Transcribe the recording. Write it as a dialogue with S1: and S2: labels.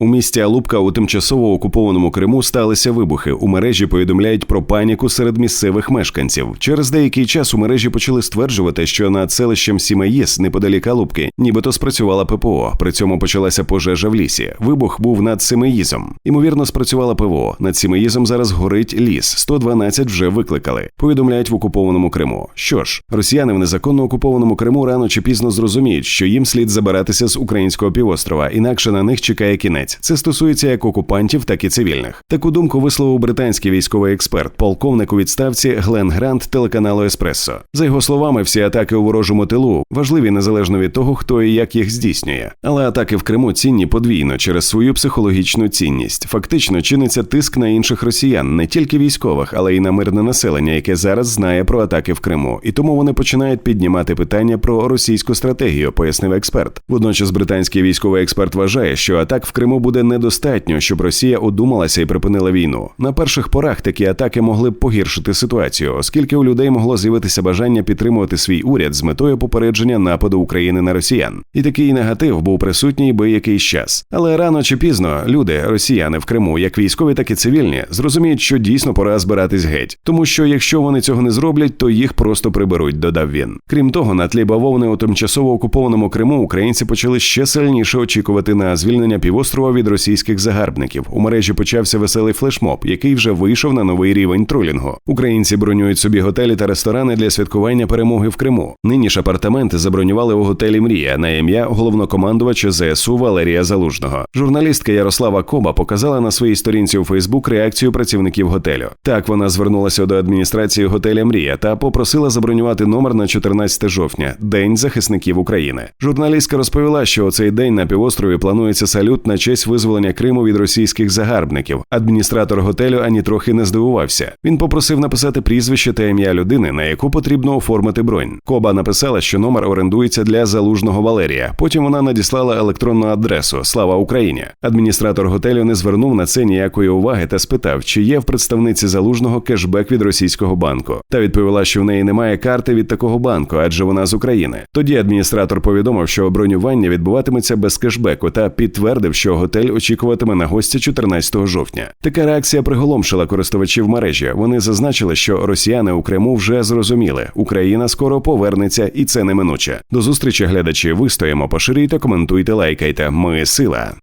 S1: У місті Алупка у тимчасово окупованому Криму сталися вибухи. У мережі повідомляють про паніку серед місцевих мешканців. Через деякий час у мережі почали стверджувати, що над селищем Сімаїс, неподалік Алупки, нібито спрацювала ППО. При цьому почалася пожежа в лісі. Вибух був над Семеїзом. Ймовірно, спрацювала ПВО. Над Сімеїзом зараз горить ліс. 112 вже викликали. Повідомляють в окупованому Криму. Що ж, росіяни в незаконно окупованому Криму рано чи пізно зрозуміють, що їм слід забиратися з українського півострова, інакше на них чекає кінець. Це стосується як окупантів, так і цивільних. Таку думку висловив британський військовий експерт, полковник у відставці Глен Грант телеканалу Еспресо. За його словами, всі атаки у ворожому тилу важливі незалежно від того, хто і як їх здійснює. Але атаки в Криму цінні подвійно через свою психологічну цінність. Фактично чиниться тиск на інших росіян, не тільки військових, але й на мирне населення, яке зараз знає про атаки в Криму, і тому вони починають піднімати питання про російську стратегію, пояснив експерт. Водночас британський військовий експерт вважає, що атак в Криму буде недостатньо, щоб Росія одумалася і припинила війну. На перших порах такі атаки могли б погіршити ситуацію, оскільки у людей могло з'явитися бажання підтримувати свій уряд з метою попередження нападу України на росіян. І такий негатив був присутній би якийсь час. Але рано чи пізно люди, росіяни в Криму, як військові, так і цивільні, зрозуміють, що дійсно пора збиратись геть, тому що якщо вони цього не зроблять, то їх просто приберуть, додав він. Крім того, на тлі бавовни у тимчасово окупованому Криму українці почали ще сильніше очікувати на звільнення півострова від російських загарбників. У мережі почався веселий флешмоб, який вже вийшов на новий рівень тролінгу. Українці бронюють собі готелі та ресторани для святкування перемоги в Криму. Нині ж апартаменти забронювали у готелі Мрія на ім'я головнокомандувача ЗСУ Валерія Залужного. Журналістка Ярослава Коба показала на своїй сторінці у Фейсбук реакцію працівників готелю. Так вона звернулася до адміністрації готеля Мрія та попросила забронювати номер на 14 жовтня, День захисників України. Журналістка розповіла, що у цей день на півострові планується салют на честь визволення Криму від російських загарбників. Адміністратор готелю ані трохи не здивувався. Він попросив написати прізвище та ім'я людини, на яку потрібно оформити бронь. Коба написала, що номер орендується для залужного Валерія. Потім вона надіслала електронну адресу Слава Україні. Адміністратор готелю не звернув на це ніякої уваги та спитав, чи є в представниці залужного кешбек від російського банку. Та відповіла, що в неї немає карти від такого банку, адже вона з України. Тоді адміністратор повідомив, що бронювання відбуватиметься без кешбеку, та підтвердив, що готель очікуватиме на гостя 14 жовтня. Така реакція приголомшила користувачів мережі. Вони зазначили, що росіяни у Криму вже зрозуміли, Україна скоро повернеться, і це неминуче. До зустрічі глядачі. Вистоїмо, поширюйте, коментуйте, лайкайте. Ми сила.